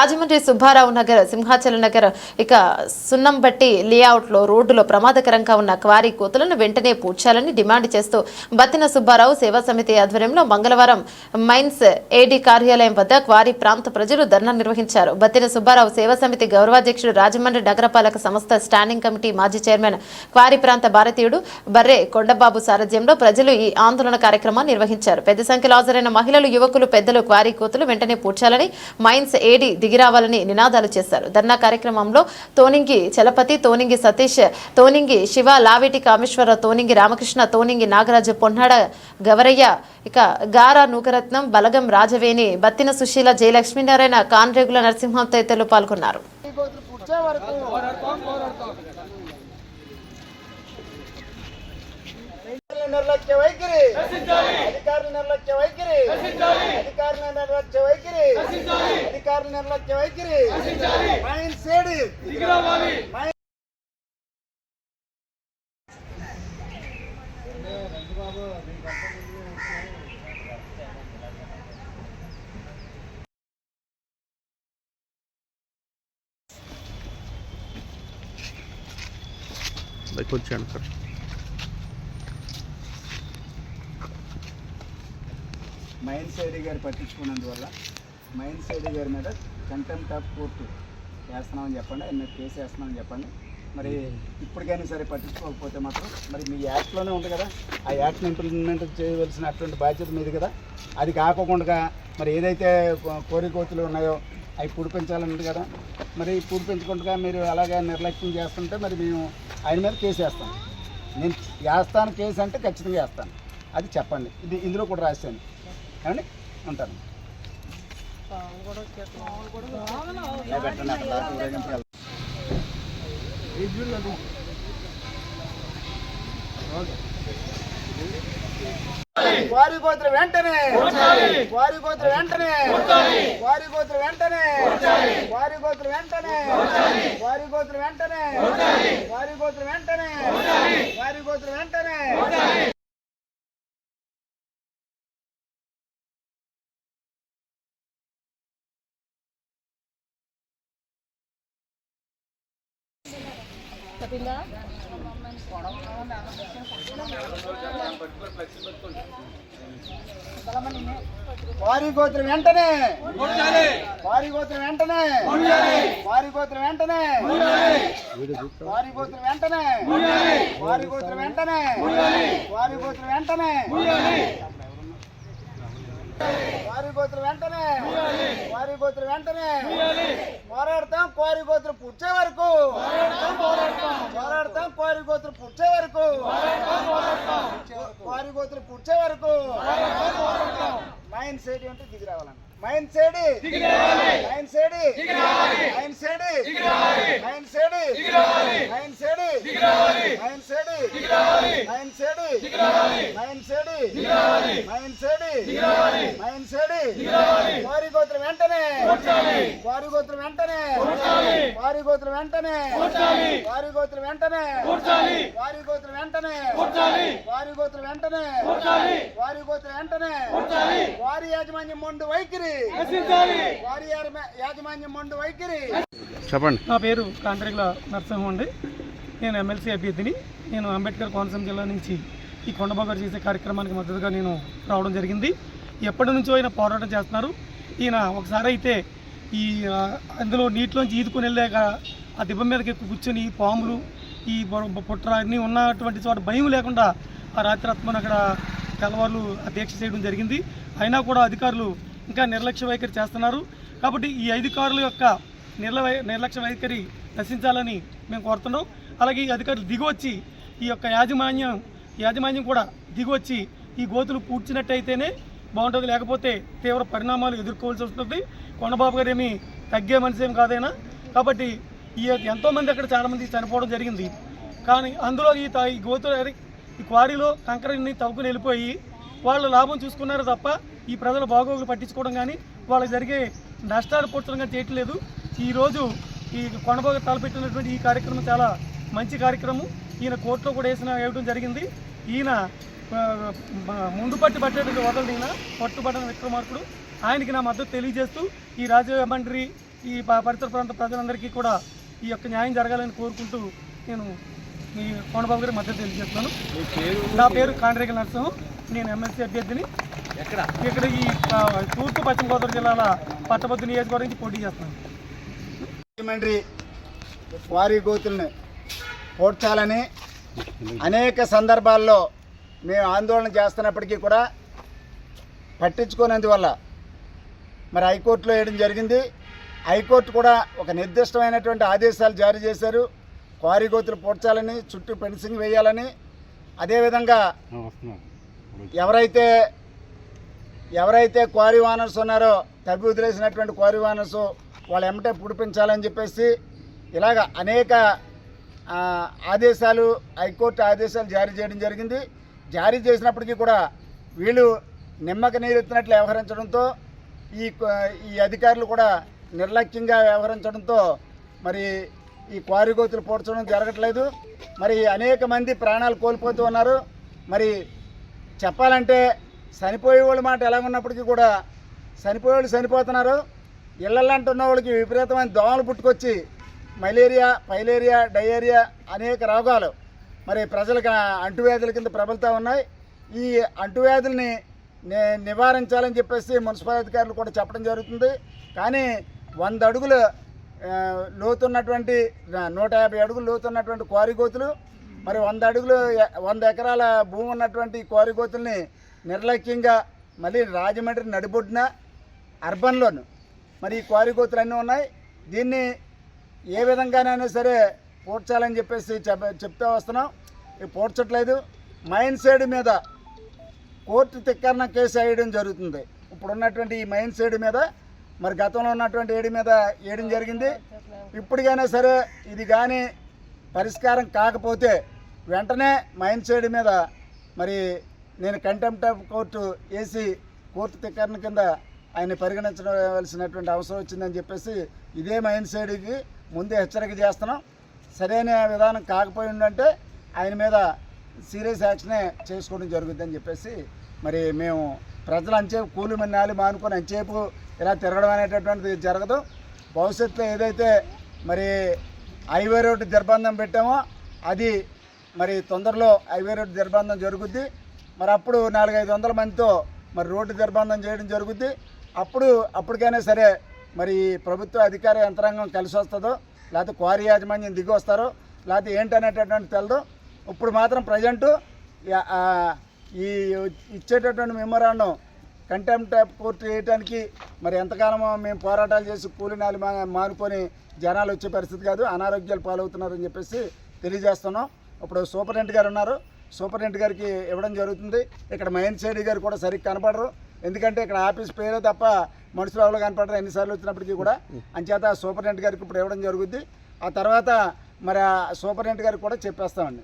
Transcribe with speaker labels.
Speaker 1: రాజమండ్రి సుబ్బారావు నగర్ సింహాచల నగర్ ఇక సున్నంబట్టి లేఅవుట్లో రోడ్డులో ప్రమాదకరంగా ఉన్న క్వారీ కోతులను వెంటనే పూడ్చాలని డిమాండ్ చేస్తూ బత్తిన సుబ్బారావు సేవా సమితి ఆధ్వర్యంలో మంగళవారం మైన్స్ ఏడీ కార్యాలయం వద్ద క్వారీ ప్రాంత ప్రజలు ధర్నా నిర్వహించారు. బత్తిన సుబ్బారావు సేవా సమితి గౌరవాధ్యక్షుడు రాజమండ్రి నగరపాలక సంస్థ స్టాండింగ్ కమిటీ మాజీ చైర్మన్ క్వారీ ప్రాంత భారతీయుడు బర్రే కొండబాబు సారథ్యంలో ప్రజలు ఈ ఆందోళన కార్యక్రమాన్ని నిర్వహించారు. పెద్ద సంఖ్యలో హాజరైన మహిళలు యువకులు పెద్దలు క్వారీ కోతలు వెంటనే పూడ్చాలని మైన్స్ ఏడి దిగిరావాలని నినాదాలు చేశారు. ధర్నా కార్యక్రమంలో తోనింగి చలపతి తోనింగి సతీష్ తోనింగి శివ లావేటి కామేశ్వర తోనింగి రామకృష్ణ తోనింగి నాగరాజు పొన్నాడ గవరయ్య ఇక గారా నూకరత్నం బలగం రాజవేణి బత్తిన సుశీల జయలక్ష్మీనారాయణ కాన్రేగుల నరసింహం తదితరులు పాల్గొన్నారు.
Speaker 2: నిర్లక్ష్య వైఖరి అధికారుల నిర్లక్ష్య వైఖరి అధికారుల నిర్లక్ష్య వైఖరి అధికారుల నిర్లక్ష్య వైఖరి మైన్ సేడి మైన్
Speaker 3: కొంచెం వెనక.
Speaker 2: మైన్ సైడి గారు పట్టించుకున్నందువల్ల మైన్ సైడి గారి మీద కంటెంప్ట్ ఆఫ్ కోర్టు వేస్తున్నామని చెప్పండి ఆయన మీద కేసు వేస్తున్నామని చెప్పండి. మరి ఇప్పటికైనా సరే పట్టించుకోకపోతే మాత్రం మరి మీ యాక్ట్లోనే ఉంది కదా ఆ యాక్ట్ని ఇంప్లిమెంట్ చేయవలసిన అటువంటి బాధ్యత మీది కదా. అది కాకుండా మరి ఏదైతే కోరికోతులు ఉన్నాయో అవి పుడిపించాలని ఉంది కదా. మరి పుడిపించకుండా మీరు అలాగే నిర్లక్ష్యం చేస్తుంటే మరి మేము ఆయన మీద కేసు వేస్తాం. నేను వేస్తాను కేసు అంటే ఖచ్చితంగా వేస్తాను. అది చెప్పండి. ఇది ఇందులో కూడా రాశాను. ఏమండి? ఉంటాను. వారి గోత్ర వెంటనే. వారి గోత్ర వెంటనే. వారి గోత్ర వెంటనే. వారి గోత్ర వెంటనే. వారి గోత్ర వెంటనే. వారి గోత్ర వెంటనే. వారి గోత్ర వెంటనే. వారి గోత్రం వెంటనే. వారి గోత్రం వెంటనే. వారి గోత్రం వెంటనే. వారి గోత్రం వెంటనే. పారిగోత్రం వెంటనే. వారి గోత్రం వెంటనే. వారి గోతులు వెంటనే. వారి గోతులు వెంటనే. పోరాడతాం కోరి గోతులు పుట్టే వరకు. పోరాడతాం కోరి గోతులు పుట్టే వరకు. కోరి గోతులు పుట్టే వరకు. నైన్ సెవెంటీ అంటే దిగి రావాలన్న. మైన్ సేడి మైన్ సేడి మైన్ సేడి మైన్ సేడి మైన్ సేడి మైన్ సేడి మైన్ సేడి మైన్ సేడి మైన్ సేడి మైన్ సేడి వారి గోత్రం వెంటనే వారి గోత్రం వెంటనే వారి గోత్రం వెంటనే వారి గోత్రం వెంటనే వారి గోత్రం వెంటనే వారి గోత్రం వెంటనే వారి గోత్రం వెంటనే వారి యాజమాన్యం మొండు వైఖరి
Speaker 3: చెప్పండి.
Speaker 4: నా పేరు కాంట్రిగుల నరసింహం అండి. నేను ఎమ్మెల్సీ అభ్యర్థిని. నేను అంబేద్కర్ కోనసీమ జిల్లా నుంచి ఈ కొండబాబు చేసే కార్యక్రమానికి మద్దతుగా నేను రావడం జరిగింది. ఎప్పటి నుంచో ఆయన పోరాటం చేస్తున్నారు. ఈయన ఒకసారి అయితే ఈ అందులో నీటిలోంచి ఈదుకొని వెళ్ళాక ఆ దిబ్బ మీదకి ఎక్కువ కూర్చొని ఈ పాములు ఈ పుట్ర అన్నీ ఉన్నటువంటి చోట భయం లేకుండా ఆ రాత్రి ఆత్మను అక్కడ తెల్లవారులు దీక్ష చేయడం జరిగింది. అయినా కూడా అధికారులు ఇంకా నిర్లక్ష్య వైఖరి చేస్తున్నారు. కాబట్టి ఈ అధికారుల యొక్క నిర్ల నిర్లక్ష్య వైఖరి నశించాలని మేము కోరుతున్నాం. అలాగే ఈ అధికారులు దిగొచ్చి ఈ యొక్క యాజమాన్యం యాజమాన్యం కూడా దిగొచ్చి ఈ గోతులు పూడ్చినట్టయితేనే బాగుంటుంది. లేకపోతే తీవ్ర పరిణామాలు ఎదుర్కోవాల్సి వస్తుంది. కొండబాబు గారు ఏమి తగ్గే మనిషి ఏం కాదైనా. కాబట్టి ఈ ఎంతోమంది అక్కడ చాలామంది చనిపోవడం జరిగింది. కానీ అందులో ఈ ఈ గోతులు ఈ క్వారీలో కంకరని తవ్వుకుని వెళ్ళిపోయి వాళ్ళు లాభం చూసుకున్నారు తప్ప ఈ ప్రజల బాగోగులు పట్టించుకోవడం కానీ వాళ్ళకి జరిగే నష్టాలు పూడ్చడం కానీ చేయట్లేదు. ఈరోజు ఈ కొండబాగ తలపెట్టినటువంటి ఈ కార్యక్రమం చాలా మంచి కార్యక్రమం. ఈయన కోర్టులో కూడా వేసిన వేయడం జరిగింది. ఈయన ముందు పట్టి పట్టేటువంటి వదలదు ఈయన పట్టుబడిన విక్రమార్కుడు. ఆయనకి నా మద్దతు తెలియజేస్తూ ఈ రాజమండ్రి ఈ పరిసర ప్రాంత ప్రజలందరికీ కూడా ఈ యొక్క న్యాయం జరగాలని కోరుకుంటూ నేను మీ కోనబాబు గారికి మద్దతు తెలియజేస్తున్నాను. నా పేరు కాండ్రేగల నరసింహం. నేను ఎమ్మెల్సీ అభ్యర్థిని. ఇక్కడ ఈ తూర్పు పశ్చిమ గోదావరి జిల్లాల పట్టభద్రు నియోజకవర్గం నుంచి పోటీ చేస్తున్నాను
Speaker 2: వారి గోతుల్ని పోడ్చాలని అనేక సందర్భాల్లో మేము ఆందోళన చేస్తున్నప్పటికీ కూడా పట్టించుకోనందువల్ల మరి హైకోర్టులో వేయడం జరిగింది. హైకోర్టు కూడా ఒక నిర్దిష్టమైనటువంటి ఆదేశాలు జారీ చేశారు. క్వారీ గోతులు పోడ్చాలని చుట్టూ ఫెన్సింగ్ వేయాలని. అదేవిధంగా ఎవరైతే ఎవరైతే క్వారీ ఓనర్స్ ఉన్నారో తవ్వి వదిలేసినటువంటి క్వారీ ఓనర్స్ వాళ్ళ ఎమ్మటే పుడిపించాలని చెప్పేసి ఇలాగ అనేక ఆదేశాలు హైకోర్టు ఆదేశాలు జారీ చేయడం జరిగింది. జారీ చేసినప్పటికీ కూడా వీళ్ళు నిమ్మక నీరెత్తినట్లు వ్యవహరించడంతో ఈ ఈ అధికారులు కూడా నిర్లక్ష్యంగా వ్యవహరించడంతో మరి ఈ క్వారీ గోతులు పోడ్చడం జరగట్లేదు. మరి అనేక మంది ప్రాణాలు కోల్పోతూ ఉన్నారు. మరి చెప్పాలంటే చనిపోయే వాళ్ళ మాట ఎలా ఉన్నప్పటికీ కూడా చనిపోయే వాళ్ళు చనిపోతున్నారు ఉన్న వాళ్ళకి విపరీతమైన దోమలు పుట్టుకొచ్చి మలేరియా ఫైలేరియా డయేరియా అనేక రోగాలు మరి ప్రజలకు అంటువ్యాధుల కింద ప్రబలుతూ ఉన్నాయి. ఈ అంటువ్యాధుల్ని నివారించాలని చెప్పేసి మున్సిపల్ అధికారులు కూడా చెప్పడం జరుగుతుంది. కానీ వంద అడుగులు లోతున్నటువంటి నూట యాభై అడుగులు లోతున్నటువంటి కోరిగోతులు మరి వంద అడుగులు వంద ఎకరాల భూమి ఉన్నటువంటి కోరిగోతుల్ని నిర్లక్ష్యంగా మళ్ళీ రాజమండ్రి నడిబొడ్డున అర్బన్లోను. మరి ఈ క్వారీ అన్నీ ఉన్నాయి. దీన్ని ఏ విధంగానైనా సరే పూడ్చాలని చెప్పేసి చెప్ చెప్తూ వస్తున్నాం. ఇవి పూడ్చట్లేదు. మైన్ సైడ్ మీద కోర్టు తిక్కరణ కేసు వేయడం జరుగుతుంది. ఇప్పుడు ఉన్నటువంటి ఈ మైన్ సైడ్ మీద మరి గతంలో ఉన్నటువంటి ఏడి మీద వేయడం జరిగింది. ఇప్పటికైనా సరే ఇది కానీ పరిష్కారం కాకపోతే వెంటనే మైన్ సైడ్ మీద మరి నేను కంటెంప్ట్ ఆఫ్ కోర్టు వేసి కోర్టు తిక్కరణ కింద ఆయన పరిగణించవలసినటువంటి అవసరం వచ్చిందని చెప్పేసి ఇదే మైండ్ సైడ్కి ముందే హెచ్చరిక చేస్తున్నాం. సరైన విధానం కాకపోయి ఉందంటే ఆయన మీద సీరియస్ యాక్షనే చేసుకోవడం జరుగుతుందని చెప్పేసి మరి మేము ప్రజలు అంచేపు కూలి మన్నాలి మానుకొని అంచేపు ఇలా తిరగడం అనేటటువంటిది జరగదు. భవిష్యత్తులో ఏదైతే మరి హైవే రోడ్డు నిర్బంధం పెట్టామో అది మరి తొందరలో హైవే రోడ్డు నిర్బంధం జరుగుద్ది. మరి అప్పుడు నాలుగైదు వందల మందితో మరి రోడ్డు నిర్బంధం చేయడం జరుగుద్ది. అప్పుడు అప్పటికైనా సరే మరి ప్రభుత్వ అధికార యంత్రాంగం కలిసి వస్తుందో లేకపోతే క్వారీ యాజమాన్యం దిగి వస్తారో లేకపోతే ఏంటనేటటువంటి తెలదు ఇప్పుడు మాత్రం ప్రజెంటు ఈ ఇచ్చేటటువంటి మెమోరాండం కంటెంప్ట్ ఆఫ్ కోర్టు చేయడానికి మరి ఎంతకాలమో మేము పోరాటాలు చేసి కూలినాలు మా మానుకొని జనాలు వచ్చే పరిస్థితి కాదు అనారోగ్యాలు పాలవుతున్నారని చెప్పేసి తెలియజేస్తున్నాం. ఇప్పుడు సూపరింటెండెంట్ గారు ఉన్నారు. సూపరింటెండెంట్ గారికి ఇవ్వడం జరుగుతుంది. ఇక్కడ మైన్ సైడ్ గారు కూడా సరిగ్గా కనపడరు. ఎందుకంటే ఇక్కడ ఆఫీస్ పేరే తప్ప మనుషులు ఎవరు కనపడరు. ఎన్నిసార్లు వచ్చినప్పటికీ కూడా అంచేత సూపరింటెండెంట్ గారికి ఇప్పుడు ఇవ్వడం జరుగుద్ది. ఆ తర్వాత మరి ఆ సూపరింటెండెంట్ గారికి కూడా చెప్పేస్తామండి.